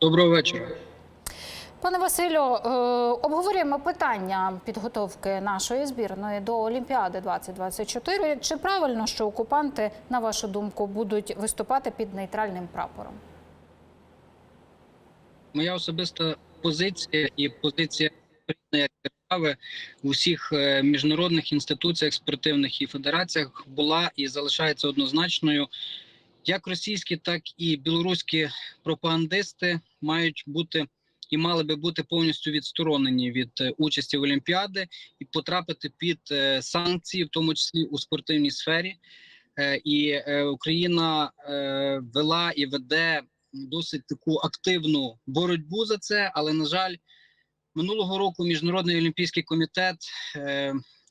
Доброго вечора. Пане Василю, е, обговорюємо питання підготовки нашої збірної до Олімпіади 2024. Чи правильно, що окупанти, на вашу думку, будуть виступати під нейтральним прапором? Моя особиста позиція і позиція як держави в усіх е, міжнародних інституціях, спортивних і федераціях була і залишається однозначною. Як російські, так і білоруські пропагандисти мають бути і мали би бути повністю відсторонені від е, участі в Олімпіади і потрапити під е, санкції, в тому числі у спортивній сфері. Е, І Україна вела і веде досить таку активну боротьбу за це. Але на жаль, минулого року міжнародний олімпійський комітет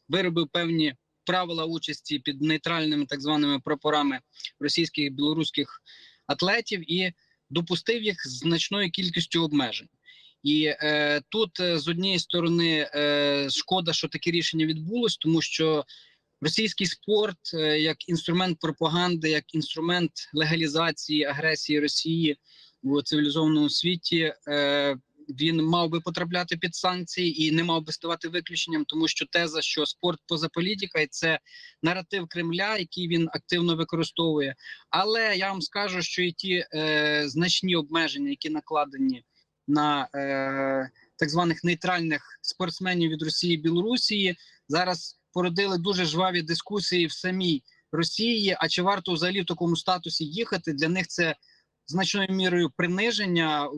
виробив певні правила участі під нейтральними так званими прапорами російських і білоруських атлетів і допустив їх з значною кількістю обмежень. І е, тут е, з однієї сторони е, шкода, що таке рішення відбулось, тому що російський спорт е, як інструмент пропаганди, як інструмент легалізації агресії Росії у цивілізованому світі, е, він мав би потрапляти під санкції і не мав би ставати виключенням, тому що теза, що спорт поза політикою, це наратив Кремля, який він активно використовує. Але я вам скажу, що і ті е, значні обмеження, які накладені на е, так званих нейтральних спортсменів від Росії і Білорусі, зараз породили дуже жваві дискусії в самій Росії. А чи варто взагалі в такому статусі їхати? Для них це значною мірою приниження.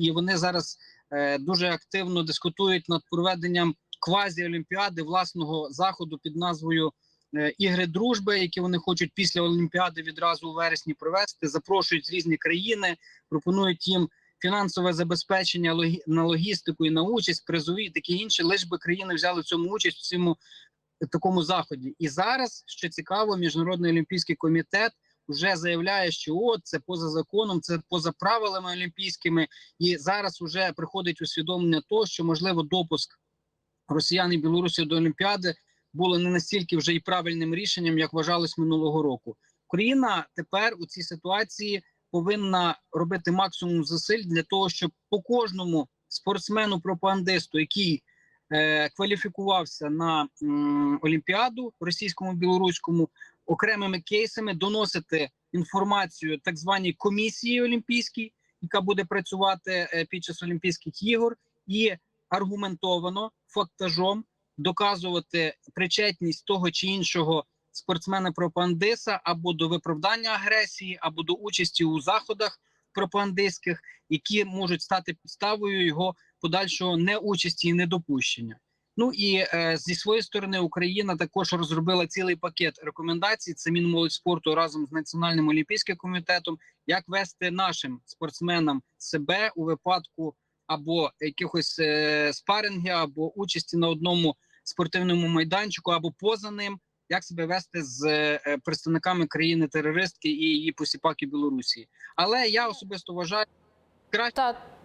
І вони зараз е, дуже активно дискутують над проведенням квазі-олімпіади власного заходу під назвою е, Ігри дружби, які вони хочуть після Олімпіади відразу у вересні провести. Запрошують різні країни, пропонують їм фінансове забезпечення на логістику і на участь, призові і таке інше. Лиш би країни взяли цьому участь в цьому такому заході. І зараз, що цікаво, міжнародний олімпійський комітет вже заявляє, що от це поза законом, це поза правилами олімпійськими, і зараз вже приходить усвідомлення того, що можливо допуск росіян і білорусів до Олімпіади було не настільки вже і правильним рішенням, як вважалось минулого року. Україна тепер у цій ситуації повинна робити максимум зусиль для того, щоб по кожному спортсмену-пропагандисту, який е, кваліфікувався на м, Олімпіаду російському білоруському, окремими кейсами доносити інформацію так званій комісії олімпійській, яка буде працювати е, під час Олімпійських ігор, і аргументовано фактажом доказувати причетність того чи іншого спортсмена пропагандиста або до виправдання агресії, або до участі у заходах пропагандистських, які можуть стати підставою його подальшого неучасті і недопущення. Ну і е, зі своєї сторони Україна також розробила цілий пакет рекомендацій. Це Мінмолодь спорту разом з Національним олімпійським комітетом, як вести нашим спортсменам себе у випадку або якихось е, спарингів, або участі на одному спортивному майданчику, або поза ним, як себе вести з е, представниками країни-терористки і її посіпаки Білорусі. Але я особисто вважаю, краще.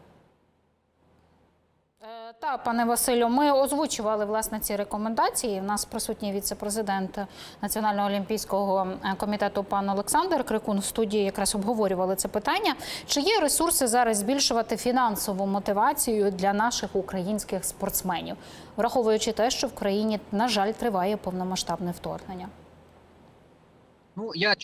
Е, пане Василю, ми озвучували власне ці рекомендації. У нас присутній віце-президент Національного олімпійського е, комітету пан Олександр Крикун в студії якраз обговорювали це питання. Чи є ресурси зараз збільшувати фінансову мотивацію для наших українських спортсменів, враховуючи те, що в країні, на жаль, триває повномасштабне вторгнення? Ну я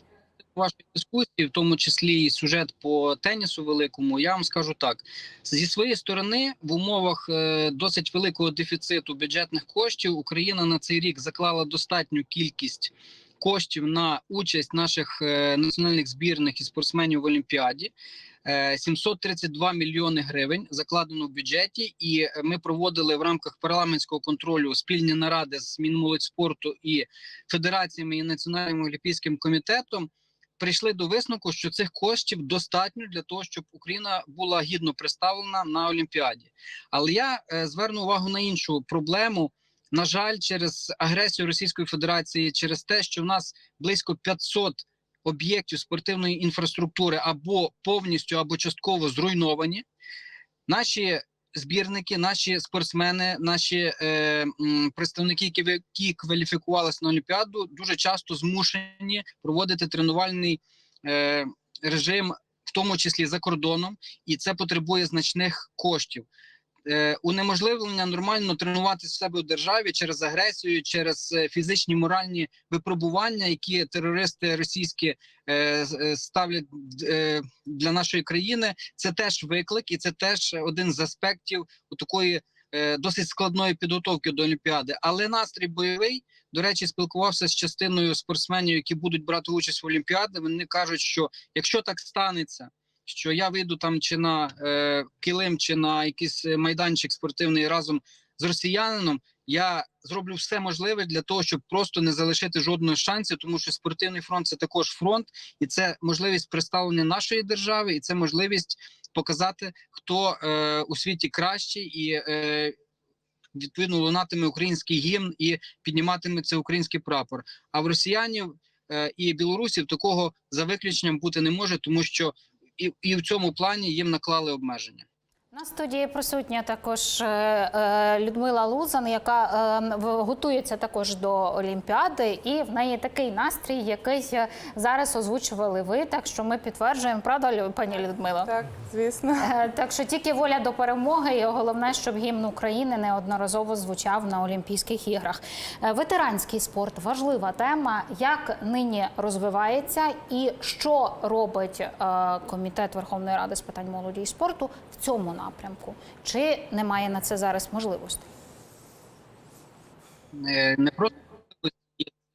вашої дискусії, в тому числі і сюжет по тенісу великому. Я вам скажу так: зі своєї сторони, в умовах е, досить великого дефіциту бюджетних коштів, Україна на цей рік заклала достатню кількість коштів на участь наших е, національних збірних і спортсменів в Олімпіаді. Е, 732 мільйони гривень закладено в бюджеті, і е, ми проводили в рамках парламентського контролю спільні наради з Мінмолодьспорту і федераціями і національним олімпійським комітетом. Прийшли до висновку, що цих коштів достатньо для того, щоб Україна була гідно представлена на Олімпіаді. Але я е, зверну увагу на іншу проблему. На жаль, через агресію Російської Федерації, через те, що в нас близько 500 об'єктів спортивної інфраструктури або повністю, або частково зруйновані. Наші збірники, наші спортсмени, наші е, представники, які, які кваліфікувалися на Олімпіаду, дуже часто змушені проводити тренувальний е, режим, в тому числі за кордоном, і це потребує значних коштів. Е, Унеможливлення нормально тренуватися в себе в державі через агресію, через е, фізичні моральні випробування, які терористи російські е, е, ставлять е, для нашої країни. Це теж виклик, і це теж один з аспектів у такої е, досить складної підготовки до Олімпіади. Але настрій бойовий. До речі, спілкувався з частиною спортсменів, які будуть брати участь в Олімпіаді. Вони кажуть, що якщо так станеться, що я вийду там чи на е, килим, чи на якийсь е, майданчик спортивний разом з росіянином, я зроблю все можливе для того, щоб просто не залишити жодного шансу, тому що спортивний фронт це також фронт, і це можливість представлення нашої держави, і це можливість показати, хто е, у світі кращий і. Е, Відповідно, лунатиме український гімн і підніматиметься український прапор. А в росіянів е, і білорусів такого за виключенням бути не може, тому що і, і в цьому плані їм наклали обмеження. На студії присутня також е, е, Людмила Лузан, яка е, готується також до Олімпіади, і в неї такий настрій, який зараз озвучували ви. Так що ми підтверджуємо, правда, пані Людмила? Так, звісно. Е, Так що тільки воля до перемоги, і головне, щоб гімн України неодноразово звучав на Олімпійських іграх. Ветеранський спорт важлива тема. Як нині розвивається, і що робить комітет Верховної Ради з питань молоді і спорту в цьому напрямку? Чи немає на це зараз можливості? Е, не просто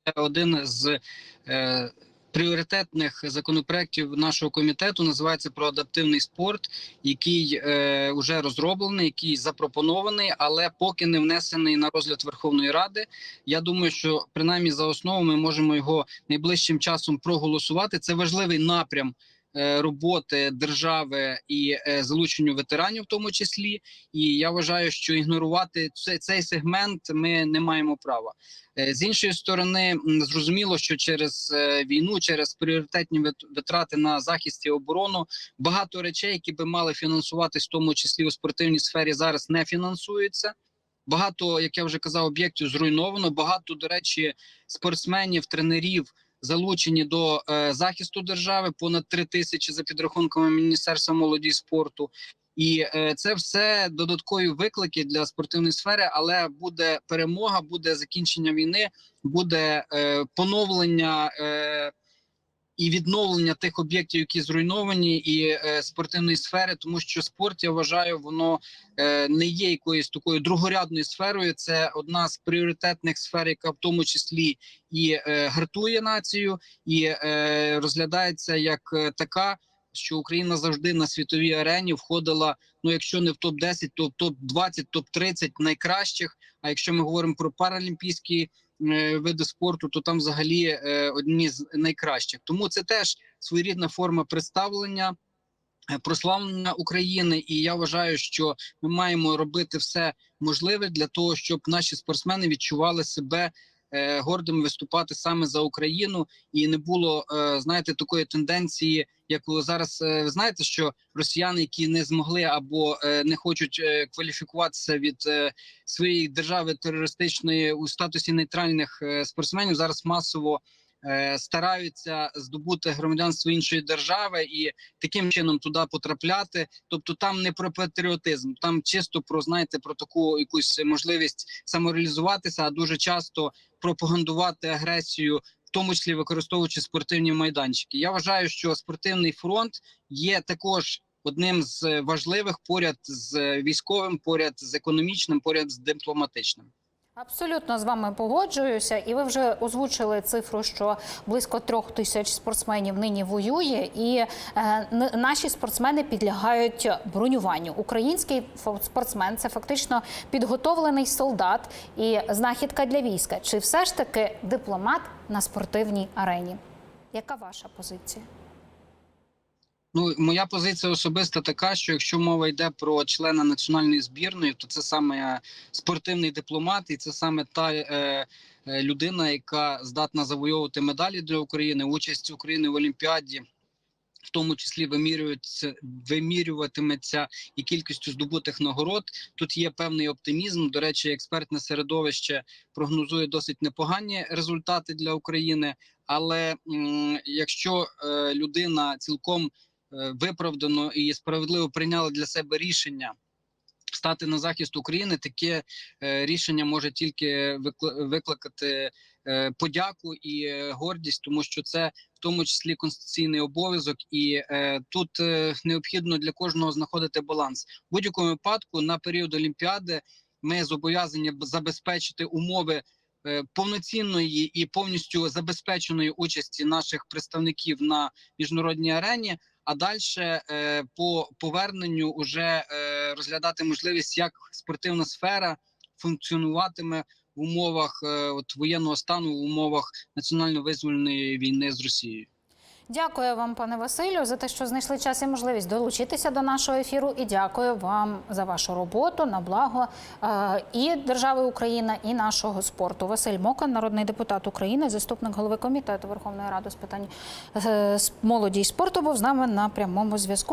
це один з е, пріоритетних законопроєктів нашого комітету. Називається про адаптивний спорт, який е, вже розроблений, який запропонований, але поки не внесений на розгляд Верховної Ради. Я думаю, що принаймні за основу ми можемо його найближчим часом проголосувати. Це важливий напрям. Е, Роботи держави і е, залученню ветеранів, в тому числі, і я вважаю, що ігнорувати цей, цей сегмент ми не маємо права. Е, З іншої сторони, зрозуміло, що через війну, через пріоритетні витрати на захист і оборону, багато речей, які би мали фінансуватись, в тому числі у спортивній сфері, зараз не фінансуються. Багато, як я вже казав, об'єктів зруйновано. Багато, до речі, спортсменів, тренерів залучені до е, захисту держави. Понад три тисячі за підрахунками Міністерства молоді і спорту. І е, це все додаткові виклики для спортивної сфери, але буде перемога, буде закінчення війни, буде е, поновлення е, і відновлення тих об'єктів, які зруйновані, і е, спортивної сфери, тому що спорт я вважаю, воно е, не є якоюсь такою другорядною сферою. Це одна з пріоритетних сфер, яка в тому числі і е, гартує націю, і е, розглядається як е, така що Україна завжди на світовій арені входила. Ну, якщо не в топ 10 то в топ 20 топ 30 найкращих. А якщо ми говоримо про паралімпійські види спорту, то там взагалі е, одні з найкращих. Тому це теж своєрідна форма представлення. е, Прославлення України, і я вважаю, що ми маємо робити все можливе для того, щоб наші спортсмени відчували себе е, гордими виступати саме за Україну, і не було е, знаєте такої тенденції, як зараз. Е, ви знаєте, що росіяни, які не змогли або не хочуть кваліфікуватися від своєї держави терористичної у статусі нейтральних спортсменів, зараз масово стараються здобути громадянство іншої держави і таким чином туди потрапляти. Тобто, там не про патріотизм, там чисто про знаєте про таку якусь можливість самореалізуватися, а дуже часто пропагандувати агресію в тому числі використовуючи спортивні майданчики. Я вважаю, що спортивний фронт є також одним з важливих поряд з військовим, поряд з економічним, поряд з дипломатичним. Абсолютно з вами погоджуюся, і ви вже озвучили цифру, що близько трьох тисяч спортсменів нині воює, і е, наші спортсмени підлягають бронюванню. Український спортсмен це фактично підготовлений солдат і знахідка для війська. Чи все ж таки дипломат на спортивній арені? Яка ваша позиція? Ну, моя позиція особиста така, що якщо мова йде про члена національної збірної, то це саме спортивний дипломат, і це саме та е, е, людина, яка здатна завойовувати медалі для України, участь України в Олімпіаді. В тому числі вимірюється вимірюватиметься і кількістю здобутих нагород. Тут є певний оптимізм. До речі, експертне середовище прогнозує досить непогані результати для України. Але м, якщо е, людина цілком виправдано і справедливо прийняли для себе рішення стати на захист України, таке е, рішення може тільки викликати е, подяку і е, гордість, тому що це в тому числі конституційний обов'язок, і е, тут е, необхідно для кожного знаходити баланс. В будь-якому випадку на період Олімпіади ми зобов'язані забезпечити умови е, повноцінної і повністю забезпеченої участі наших представників на міжнародній арені. А далі е, по поверненню уже е, розглядати можливість, як спортивна сфера функціонуватиме в умовах е, от воєнного стану, в умовах національно-визвольної війни з Росією. Дякую вам, пане Василю, за те, що знайшли час і можливість долучитися до нашого ефіру. І дякую вам за вашу роботу на благо е, і держави Україна, і нашого спорту. Василь Мокан, народний депутат України, заступник голови комітету Верховної Ради з питань е, молоді і спорту, був з нами на прямому зв'язку.